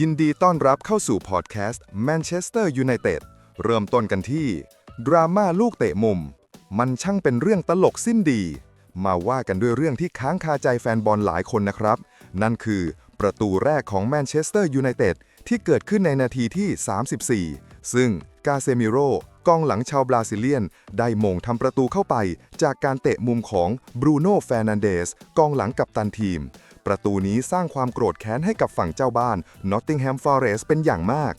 ยินดีต้อนรับเข้าสู่พอดแคสต์ Manchester United เริ่มต้นกันที่ ดราม่าลูกเตะมุม มันช่างเป็นเรื่องตลกสิ้นดี มาว่ากันด้วยเรื่องที่ค้างคาใจแฟนบอลหลายคนนะครับ นั่นคือประตูแรกของแมนเชสเตอร์ยูไนเต็ดที่เกิดขึ้นในนาทีที่ 34 ซึ่งกาเซมิโรกองหลังชาวบราซิเลียน ได้มงทำประตูเข้าไป จากการเตะมุมของบรูโน่แฟร์นันเดสกองหลังกัปตันทีม ประตูนี้สร้างความโกรธแค้นให้กับฝั่งเจ้าบ้าน Nottingham Forest เป็นอย่างมาก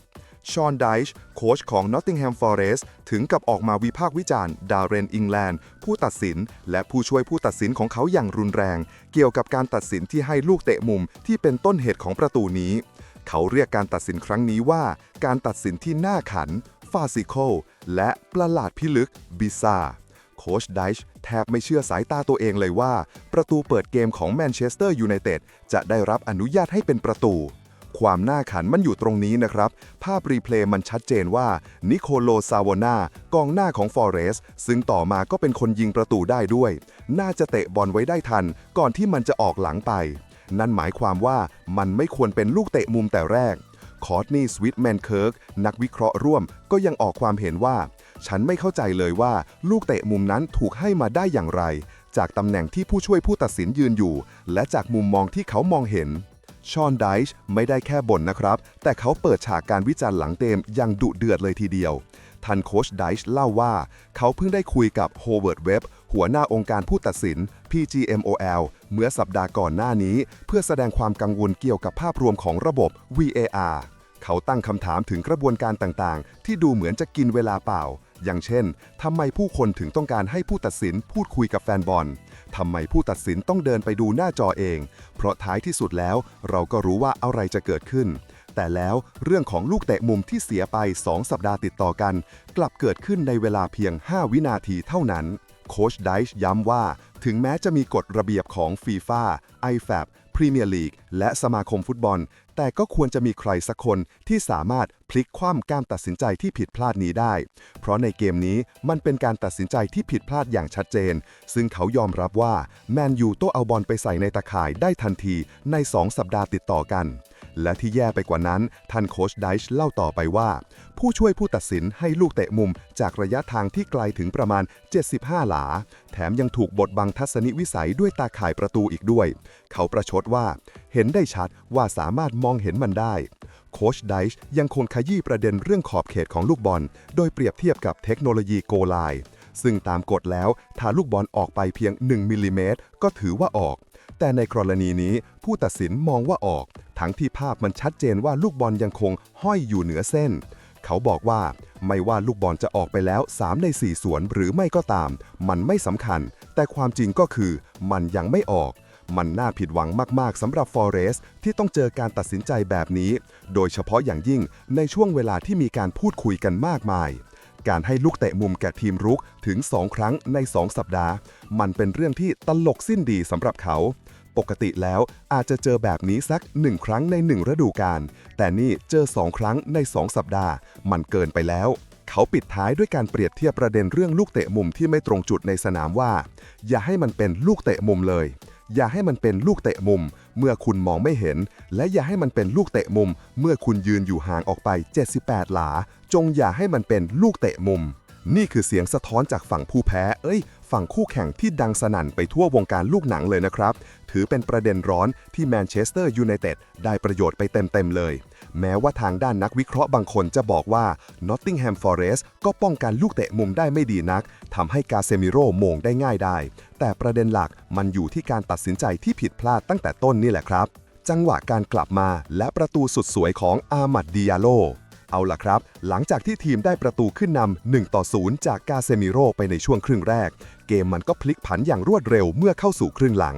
ชอนไดช์โค้ชของ Nottingham Forest ถึงกับออกมาวิพากษ์วิจารณ์ดาร์เรนอิงแลนด์ ผู้ตัดสิน และผู้ช่วยผู้ตัดสินของเขาอย่างรุนแรง เกี่ยวกับการตัดสินที่ให้ลูกเตะมุมที่เป็นต้นเหตุของประตูนี้ เขาเรียกการตัดสินครั้งนี้ว่า การตัดสินที่น่าขันฟาซิโคและประหลาดพิลึกบิซา โค้ชไดช์แทบไม่เชื่อสายตาตัวเองเลยว่า ประตูเปิดเกมของแมนเชสเตอร์ยูไนเต็ดจะได้รับอนุญาตให้เป็นประตู ความน่าขันมันอยู่ตรงนี้นะครับ ภาพรีเพลย์มันชัดเจนว่านิโคโลซาวนากองหน้าของฟอเรสซึ่งต่อมาก็เป็นคนยิงประตูได้ด้วย น่าจะเตะบอลไว้ได้ทัน ก่อนที่มันจะออกหลังไป นั่นหมายความว่ามันไม่ควรเป็นลูกเตะมุมแต่แรก คอร์ตนีสวิตแมนเคิร์กนักวิเคราะห์ร่วมก็ยังออกความเห็นว่า ฉันไม่เข้าใจเลยว่าลูกเตะมุมนั้นถูกให้มาได้อย่างไร จากตำแหน่งที่ผู้ช่วยผู้ตัดสินยืนอยู่ และจากมุมมองที่เขามองเห็น ชอนไดช์ไม่ได้แค่บ่นนะครับ แต่เขาเปิดฉากการวิจารณ์หลังเกมอย่างดุเดือดเลยทีเดียวทันโคชไดช์เล่าว่า เขาเพิ่งได้คุยกับโฮเวิร์ดเว็บ หัวหน้าองค์การผู้ตัดสิน PGMOL เมื่อสัปดาห์ก่อนหน้านี้ เพื่อแสดงความกังวลเกี่ยวกับภาพรวมของระบบ VAR เขาตั้งคำถามถึงกระบวนการต่างๆ ที่ดูเหมือนจะกินเวลาเปล่า อย่างเช่น ทำไมผู้คนถึงต้องการให้ผู้ตัดสินพูดคุยกับแฟนบอล ทำไมผู้ตัดสินต้องเดินไปดูหน้าจอเอง เพราะท้ายที่สุดแล้ว เราก็รู้ว่าอะไรจะเกิดขึ้น แต่แล้วเรื่องของลูกเตะมุมที่เสียไป 2 สัปดาห์ติดต่อกัน กลับเกิดขึ้นในเวลาเพียง 5 วินาทีเท่านั้น โคชไดช์ย้ำว่า ถึงแม้จะมีกฎระเบียบของฟีฟ่า IFAB พรีเมียร์ลีกและสมาคมฟุตบอล แต่ก็ควรจะมีใครสักคนที่สามารถพลิกคว่ำการตัดสินใจที่ผิดพลาดนี้ได้ เพราะในเกมนี้มันเป็นการตัดสินใจที่ผิดพลาดอย่างชัดเจน ซึ่งเขายอมรับว่าแมนยูโตเอาบอลไปใส่ในตะข่ายได้ทันทีใน 2 สัปดาห์ติดต่อกัน และที่แย่ไปกว่านั้น ท่านโคชไดช์เล่าต่อไปว่า ผู้ช่วยผู้ตัดสินให้ลูกเตะมุมจากระยะทางที่ไกลถึงประมาณ 75 หลา แถมยังถูกบดบังทัศนวิสัยด้วยตาข่ายประตูอีกด้วย เขาประชดว่า เห็นได้ชัดว่าสามารถมองเห็นมันได้โคชไดช์ยังคงขยี้ประเด็นเรื่องขอบเขตของลูกบอล โดยเปรียบเทียบกับเทคโนโลยีโกไลซึ่งตามกฎแล้ว ถ้าลูกบอลออกไปเพียง 1มิลลิเมตรก็ถือว่าออก แต่ในกรณีนี้ผู้ตัดสินมองว่าออก ทั้งที่ภาพมันชัดเจนว่าลูกบอลยังคงห้อยอยู่เหนือเส้น เขาบอกว่าไม่ว่าลูกบอลจะออกไปแล้ว 3 ใน 4 ส่วนหรือไม่ก็ตาม มันไม่สำคัญ แต่ความจริงก็คือมันยังไม่ออกมันน่าผิดหวังมากๆสำหรับฟอเรสที่ต้องเจอการตัดสินใจแบบนี้ โดยเฉพาะอย่างยิ่งในช่วงเวลาที่มีการพูดคุยกันมากมาย การให้ลูกเตะมุมแก่ทีมรุกถึง 2 ครั้งใน 2 สัปดาห์ มันเป็นเรื่องที่ตลกสิ้นดีสำหรับเขา ปกติแล้วอาจจะเจอแบบนี้สัก 1 ครั้งใน 1 ฤดูกาล แต่นี่เจอ 2 ครั้งใน 2 สัปดาห์ มันเกินไปแล้ว เขาปิดท้ายด้วยการเปรียบเทียบประเด็นเรื่องลูกเตะมุมที่ไม่ตรงจุดในสนามว่า อย่าให้มันเป็นลูกเตะมุมเลย อย่าให้มันเป็นลูกเตะมุม เมื่อคุณมองไม่เห็น และอย่าให้มันเป็นลูกเตะมุม เมื่อคุณยืนอยู่ห่างออกไป 78 หลา จงอย่าให้มันเป็นลูกเตะมุมนี่คือเสียงสะท้อนจากฝั่งผู้แพ้ เอ้ย ฝั่งคู่แข่งที่ดังสนั่นไปทั่ววงการลูกหนังเลยนะครับ ถือเป็นประเด็นร้อนที่แมนเชสเตอร์ยูไนเต็ดได้ประโยชน์ไปเต็มๆเลย แม้ว่าทางด้านนักวิเคราะห์บางคนจะบอกว่า Nottingham Forest ก็ป้องกันลูกเตะมุมได้ไม่ดีนักทำให้กาเซมิโร่โมงได้ง่ายได้ แต่ประเด็นหลักมันอยู่ที่การตัดสินใจที่ผิดพลาดตั้งแต่ต้นนี่แหละครับ จังหวะการกลับมาและประตูสุดสวยของอามัดดิยาโลเอาล่ะครับ หลังจากที่ทีมได้ประตูขึ้นนำ1ต่อ0จากกาเซมิโร่ไปในช่วงครึ่งแรก เกมมันก็พลิกผันอย่างรวดเร็วเมื่อเข้าสู่ครึ่งหลัง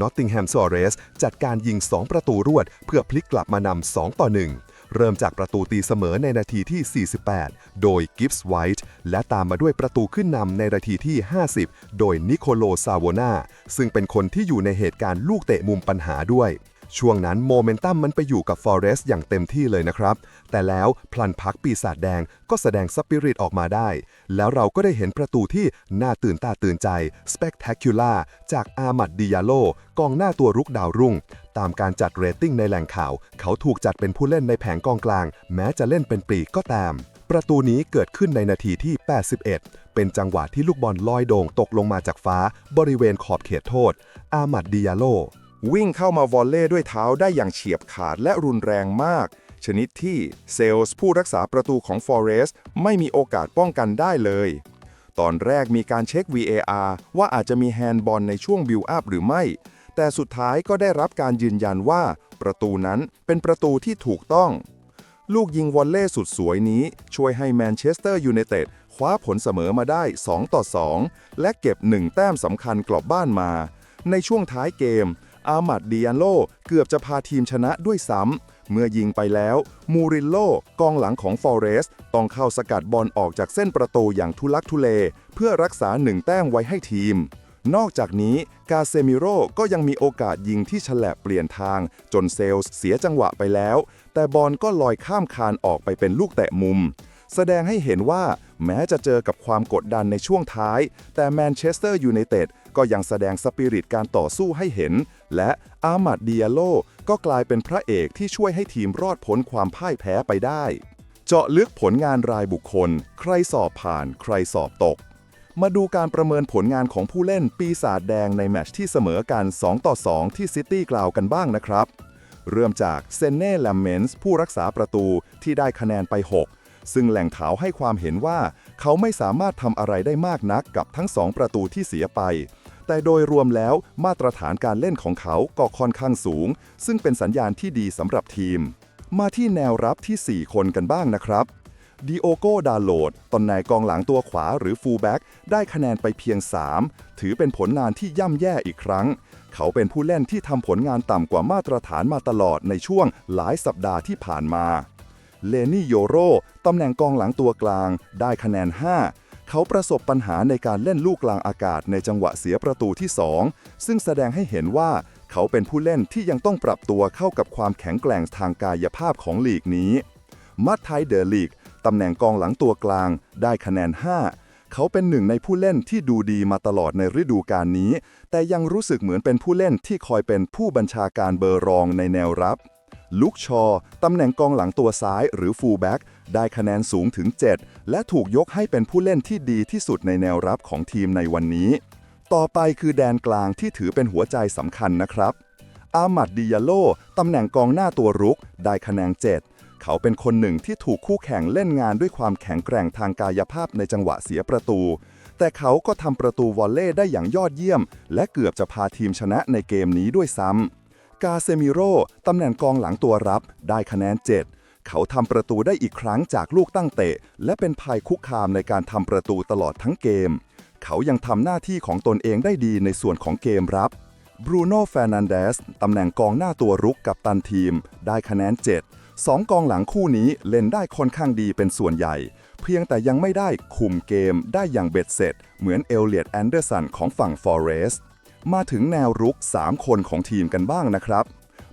Nottingham Forest จัดการยิง 2 ประตูรวด เพื่อพลิกกลับมานำ2ต่อ 1 เริ่มจากประตูตีเสมอในนาทีที่ 48 โดยกิฟส์ไวท์และตามมาด้วยประตูขึ้นนำในนาทีที่ 50 โดยนิโคโลซาวนาซึ่งเป็นคนที่อยู่ในเหตุการณ์ลูกเตะมุมปัญหาด้วย ช่วงนั้นโมเมนตัมมันไปอยู่กับฟอเรสต์อย่างเต็มที่เลยนะครับ แต่แล้วพลันพักปีศาจแดงก็แสดงสปิริตออกมาได้ แล้วเราก็ได้เห็นประตูที่น่าตื่นตาตื่นใจ Spectacular จากอามัดดิยาโลกองหน้าตัวรุกดาวรุ่ง ตามการจัดเรตติ้งในแหล่งข่าว เขาถูกจัดเป็นผู้เล่นในแผงกองกลาง แม้จะเล่นเป็นปีกก็ตาม ประตูนี้เกิดขึ้นในนาทีที่ 81เป็นจังหวะที่ลูกบอลลอยโด่งตกลงมาจากฟ้า บริเวณขอบเขตโทษ อามัดดิยาโล วิ่งเข้ามาวอลเล่ด้วยเท้าได้อย่างเฉียบขาดและรุนแรงมาก ชนิดที่เซลส์ผู้รักษาประตูของฟอเรสต์ไม่มีโอกาสป้องกันได้เลย ตอนแรกมีการเช็ค VAR ว่าอาจจะมีแฮนด์บอลในช่วงบิลอัพหรือไม่ แต่สุดท้ายก็ได้รับการยืนยันว่า ประตูนั้นเป็นประตูที่ถูกต้อง ลูกยิงวอลเล่สุดสวยนี้ ช่วยให้แมนเชสเตอร์ยูไนเต็ดคว้าผลเสมอมาได้ 2 ต่อ 2 และเก็บ 1 แต้มสำคัญกลับบ้านมา ในช่วงท้ายเกม อามัดดิอันโล เกือบจะพาทีมชนะด้วยซ้ำ เมื่อยิงไปแล้ว มูรินโลกองหลังของฟอเรสต์ต้องเข้าสกัดบอลออกจากเส้นประตูอย่างทุลักทุเล เพื่อรักษาหนึ่งแต้มไว้ให้ทีม นอกจากนี้กาเซมิโร่ก็ยังมีโอกาสยิงที่ฉลับเปลี่ยนทาง จนเซลส์เสียจังหวะไปแล้ว แต่บอลก็ลอยข้ามคานออกไปเป็นลูกแตะมุมแสดงให้เห็นว่าแม้จะเจอกับความกดดันในช่วงท้าย แต่แมนเชสเตอร์ยูไนเต็ด ก็ยังแสดงสปิริตการต่อสู้ให้เห็น และอามัดดิอาโลก็กลายเป็นพระเอกที่ช่วยให้ทีมรอดพ้นความพ่ายแพ้ไปได้ เจาะลึกผลงานรายบุคคล ใครสอบผ่าน ใครสอบตก มาดูการประเมินผลงานของผู้เล่นปีศาจแดงในแมตช์ที่เสมอกัน 2 ต่อ 2 ที่ซิตี้กล่าวกันบ้างนะครับ เริ่มจากเซนเน่แลมเมนส์ผู้รักษาประตูที่ได้คะแนนไป 6ซึ่งแหล่งข่าวให้ความเห็นว่า เขาไม่สามารถทำอะไรได้มากนักกับทั้ง2ประตูที่เสียไป แต่โดยรวมแล้วมาตรฐานการเล่นของเขาก็ค่อนข้างสูง ซึ่งเป็นสัญญาณที่ดีสำหรับทีม มาที่แนวรับที่ 4 คนกันบ้างนะครับดิโอโกดาโลดตำแหน่งกองหลังตัวขวาหรือฟูลแบ็กได้คะแนนไปเพียง 3 ถือเป็นผลงานที่ย่ำแย่อีกครั้ง เขาเป็นผู้เล่นที่ทำผลงานต่ำกว่ามาตรฐานมาตลอดในช่วงหลายสัปดาห์ที่ผ่านมา เลนี่โยโรตำแหน่งกองหลังตัวกลางได้คะแนน 5 เขาประสบปัญหาในการเล่นลูกกลางอากาศในจังหวะเสียประตูที่ 2 ซึ่งแสดงให้เห็นว่าเขาเป็นผู้เล่นที่ยังต้องปรับตัวเข้ากับความแข็งแกร่งทางกายภาพของลีกนี้ มัตไทเดอลีกตำแหน่งกองหลังตัวกลาง ได้คะแนน 5 เขาเป็นหนึ่งในผู้เล่นที่ดูดีมาตลอดในฤดูกาลนี้ แต่ยังรู้สึกเหมือนเป็นผู้เล่นที่คอยเป็นผู้บัญชาการเบอร์รองในแนวรับ ลุกชอ ตำแหน่งกองหลังตัวซ้ายหรือฟูลแบ็กได้คะแนนสูงถึง 7 และถูกยกให้เป็นผู้เล่นที่ดีที่สุดในแนวรับของทีมในวันนี้ ต่อไปคือแดนกลางที่ถือเป็นหัวใจสำคัญนะครับ อามัดดิยาโล ตำแหน่งกองหน้าตัวรุก ได้คะแนน 7 เขาเป็นคนหนึ่งที่ถูกคู่แข่งเล่นงานด้วยความแข็งแกร่งทางกายภาพในจังหวะเสียประตู แต่เขาก็ทำประตูวอลเล่ได้อย่างยอดเยี่ยม และเกือบจะพาทีมชนะในเกมนี้ด้วยซ้ำ กาเซมิโร่ตำแหน่งกองหลังตัวรับได้คะแนน 7 เขาทำประตูได้อีกครั้งจากลูกตั้งเตะ และเป็นภัยคุกคามในการทำประตูตลอดทั้งเกม เขายังทำหน้าที่ของตนเองได้ดีในส่วนของเกมรับบรูโน่แฟร์นันเดสตำแหน่งกองหน้าตัวรุกกับตันทีม ได้คะแนน7สองกองหลังคู่นี้เล่นได้ค่อนข้างดีเป็นส่วนใหญ่ เพียงแต่ยังไม่ได้คุมเกมได้อย่างเบ็ดเสร็จ เหมือนเอลเลียดแอนเดอร์สันของฝั่งฟอเรสต์ มาถึงแนวรุก 3 คนของทีมกันบ้างนะครับ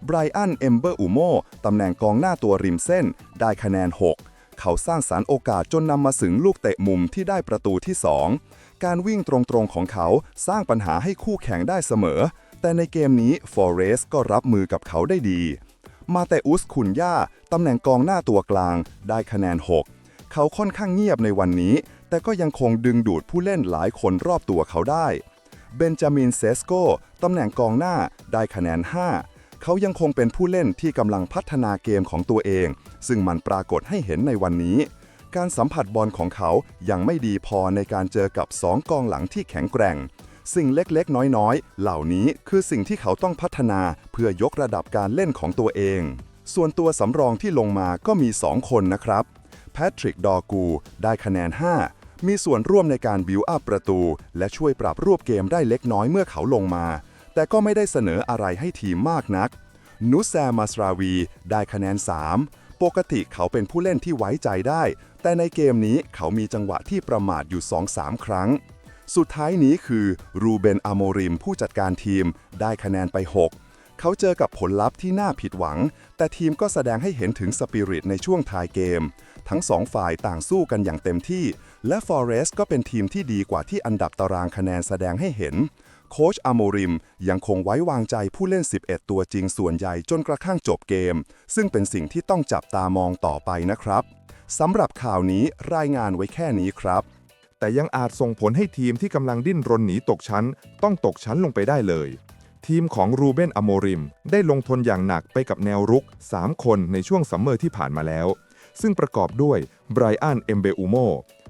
ไบรอัน เอมเบอร์ อุโมตำแหน่งกองหน้าตัวริมเส้น ได้คะแนน 6 เขาสร้างสารรค์โอกาสจนนำมาถึงลูกเตะมุมที่ได้ประตูที่ 2 การวิ่งตรงๆของเขาสร้างปัญหาให้คู่แข่งได้เสมอ แต่ในเกมนี้ฟอเรสก็รับมือกับเขาได้ดี มาแต่อุสคุนย่าตำแหน่งกองหน้าตัวกลาง ได้คะแนน 6 เขาค่อนข้างเงียบในวันนี้ แต่ก็ยังคงดึงดูดผู้เล่นหลายคนรอบตัวเขาได้ เบนจามินเซสโกตำแหน่งกองหน้าได้คะแนน 5 เขายังคงเป็นผู้เล่นที่กำลังพัฒนาเกมของตัวเอง ซึ่งมันปรากฏให้เห็นในวันนี้ การสัมผัสบอลของเขายังไม่ดีพอในการเจอกับ 2 กองหลังที่แข็งแกร่ง สิ่งเล็กๆ น้อยๆ เหล่านี้คือสิ่งที่เขาต้องพัฒนาเพื่อยกระดับการเล่นของตัวเอง ส่วนตัวสำรองที่ลงมาก็มี 2 คนนะครับแพทริกดอกูได้คะแนน 5 มีส่วนร่วมในการบิวอัพประตู และช่วยปรับรูปเกมได้เล็กน้อยเมื่อเขาลงมา แต่ก็ไม่ได้เสนออะไรให้ทีมมากนัก นุสแซมัสราวี ได้คะแนน 3 ปกติเขาเป็นผู้เล่นที่ไว้ใจได้ แต่ในเกมนี้เขามีจังหวะที่ประมาทอยู่ 2-3 ครั้ง สุดท้ายนี้คือรูเบนอโมริมผู้จัดการทีม ได้คะแนนไป 6เขาเจอกับผลลัพธ์ที่น่าผิดหวัง แต่ทีมก็แสดงให้เห็นถึงสปิริตในช่วงท้ายเกม ทั้งสองฝ่ายต่างสู้กันอย่างเต็มที่ และฟอเรสก็เป็นทีมที่ดีกว่าที่อันดับตารางคะแนนแสดงให้เห็น โค้ชอาโมริมยังคงไว้วางใจผู้เล่น 11 ตัวจริงส่วนใหญ่จนกระทั่งจบเกม ซึ่งเป็นสิ่งที่ต้องจับตามองต่อไปนะครับสำหรับข่าวนี้รายงานไว้แค่นี้ครับ แต่ยังอาจส่งผลให้ทีมที่กำลังดิ้นรนหนีตกชั้น ต้องตกชั้นลงไปได้เลยทีมของรูเบนอโมริม ได้ลงทุนอย่างหนักไปกับแนวรุก 3 คนในช่วงซัมเมอร์ที่ผ่านมาแล้ว ซึ่งประกอบด้วยไบรอันเอมเบอูโม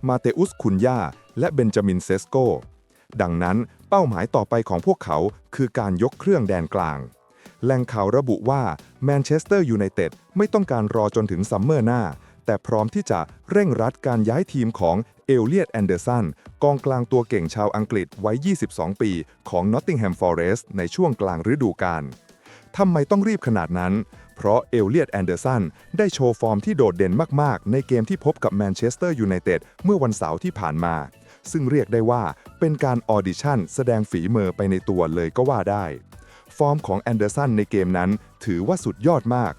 มาเตอุสคุนยาและเบนจามินเซสโก ดังนั้นเป้าหมายต่อไปของพวกเขาคือการยกเครื่องแดนกลาง แหล่งข่าวระบุว่าแมนเชสเตอร์ยูไนเต็ดไม่ต้องการรอจนถึงซัมเมอร์หน้า แต่พร้อมที่จะเร่งรัดการย้ายทีมของเอลเลียตแอนเดอร์สันกองกลางตัวเก่งชาวอังกฤษไว้22 ปีของ Nottingham Forest ในช่วงกลางฤดูกาลทำไมต้องรีบขนาดนั้น เพราะเอลเลียตแอนเดอร์สันได้โชว์ฟอร์มที่โดดเด่นมาก ๆ ในเกมที่พบกับแมนเชสเตอร์ยูไนเต็ดเมื่อวันเสาร์ที่ผ่านมา ซึ่งเรียกได้ว่าเป็นการออดิชั่นแสดงฝีมือไปในตัวเลยก็ว่าได้ ฟอร์มของแอนเดอร์สันในเกมนั้นถือว่าสุดยอดมาก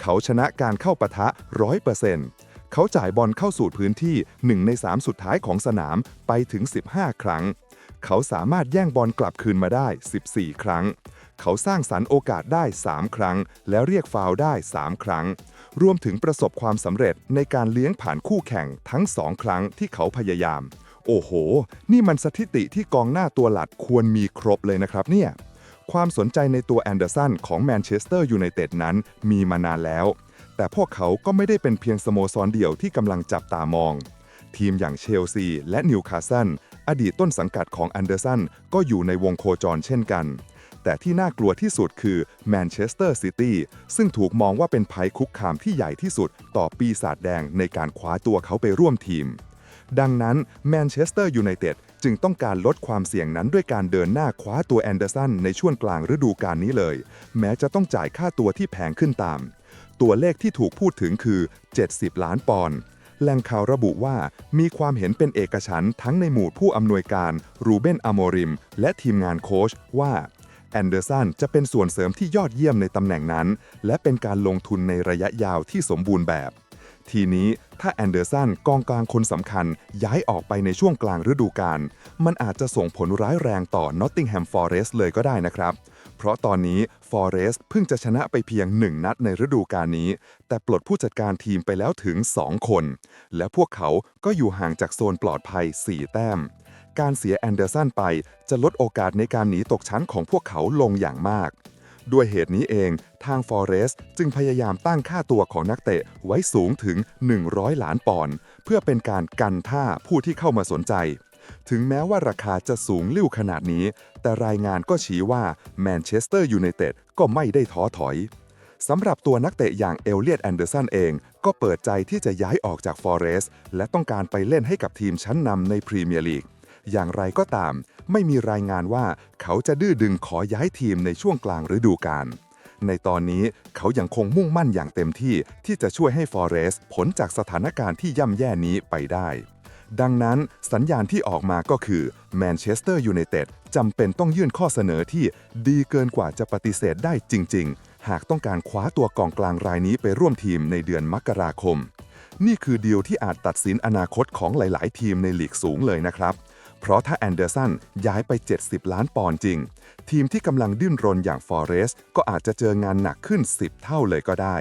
เขาชนะการเข้าปะทะ 100%เขาจ่ายบอลเข้าสู่พื้นที่ 1 ใน 3 สุดท้ายของสนามไปถึง 15 ครั้ง เขาสามารถแย่งบอลกลับคืนมาได้ 14 ครั้ง เขาสร้างสรรค์โอกาสได้ 3 ครั้ง และเรียกฟาวได้ 3 ครั้ง รวมถึงประสบความสำเร็จในการเลี้ยงผ่านคู่แข่งทั้ง 2 ครั้งที่เขาพยายาม โอ้โห นี่มันสถิติที่กองหน้าตัวหลัดควรมีครบเลยนะครับเนี่ยความสนใจในตัวแอนเดอร์สันของแมนเชสเตอร์ยูไนเต็ดนั้นมีมานานแล้ว แต่พวกเขาก็ไม่ได้เป็นเพียงสโมสรเดียวที่กำลังจับตามอง ทีมอย่างเชลซีและนิวคาสเซิลอดีตต้นสังกัดของแอนเดอร์สันก็อยู่ในวงโคจรเช่นกัน แต่ที่น่ากลัวที่สุดคือแมนเชสเตอร์ซิตี้ซึ่งถูกมองว่าเป็นภัยคุกคามที่ใหญ่ที่สุด ต่อปีศาจแดงในการคว้าตัวเขาไปร่วมทีม ดังนั้นแมนเชสเตอร์ยูไนเต็ดจึงต้องการลดความเสี่ยงนั้นด้วยการเดินหน้าคว้าตัวแอนเดอร์สันในช่วงกลางฤดูกาลนี้เลย แม้จะต้องจ่ายค่าตัวที่แพงขึ้นตาม ตัวเลขที่ถูกพูดถึงคือ 70 ล้านปอนด์แหล่งข่าวระบุว่ามีความเห็นเป็นเอกฉันท์ทั้งในหมู่ผู้อำนวยการ รูเบนอโมริม และทีมงานโค้ชว่า แอนเดอร์สันจะเป็นส่วนเสริมที่ยอดเยี่ยมในตำแหน่งนั้น และเป็นการลงทุนในระยะยาวที่สมบูรณ์แบบ ทีนี้ถ้าแอนเดอร์สันกองกลางคนสำคัญย้ายออกไปในช่วงกลางฤดูกาลมันอาจจะส่งผลร้ายแรงต่อ Nottingham Forest เลยก็ได้นะครับ เพราะตอนนี้ Forest เพิ่งจะชนะไปเพียง 1 นัดในฤดูกาลนี้ แต่ปลดผู้จัดการทีมไปแล้วถึง 2 คน และพวกเขาก็อยู่ห่างจากโซนปลอดภัย 4 แต้ม การเสียแอนเดอร์สันไปจะลดโอกาสในการหนีตกชั้นของพวกเขาลงอย่างมาก ด้วยเหตุนี้เองทาง Forest จึงพยายามตั้งค่าตัวของนักเตะไว้สูงถึง 100 ล้านปอนด์เพื่อเป็นการกันท่าผู้ที่เข้ามาสนใจ ถึงแม้ว่าราคาจะสูงลิ่วขนาดนี้ แต่รายงานก็ชี้ว่าแมนเชสเตอร์ยูไนเต็ดก็ไม่ได้ท้อถอยสำหรับตัวนักเตะอย่างเอลเลียตแอนเดอร์สันเอง ก็เปิดใจที่จะย้ายออกจากฟอเรสและต้องการไปเล่นให้กับทีมชั้นนำในพรีเมียร์ลีก อย่างไรก็ตาม ไม่มีรายงานว่าเขาจะดื้อดึงขอย้ายทีมในช่วงกลางฤดูกาลในตอนนี้เขายังคงมุ่งมั่นอย่างเต็มที่ที่จะช่วยให้ฟอเรสต์พ้นจากสถานการณ์ที่ย่ำแย่นี้ไปได้ ดังนั้นสัญญาณที่ออกมาก็คือแมนเชสเตอร์ยูไนเต็ดจำเป็นต้องยื่นข้อเสนอที่ดีเกินกว่าจะปฏิเสธได้จริง ๆ หากต้องการคว้าตัวกองกลางรายนี้ไปร่วมทีมในเดือนมกราคม นี่คือดีลที่อาจตัดสินอนาคตของหลาย ๆ ทีมในลีกสูงเลยนะครับ เพราะถ้าแอนเดอร์สันย้ายไป 70 ล้านปอนด์จริง ทีมที่กำลังดิ้นรนอย่างฟอเรสต์ก็อาจจะเจองานหนักขึ้น 10 เท่าเลยก็ได้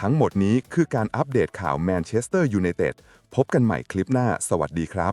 ทั้งหมดนี้คือการอัปเดตข่าวแมนเชสเตอร์ยูไนเต็ดพบกันใหม่คลิปหน้า สวัสดีครับ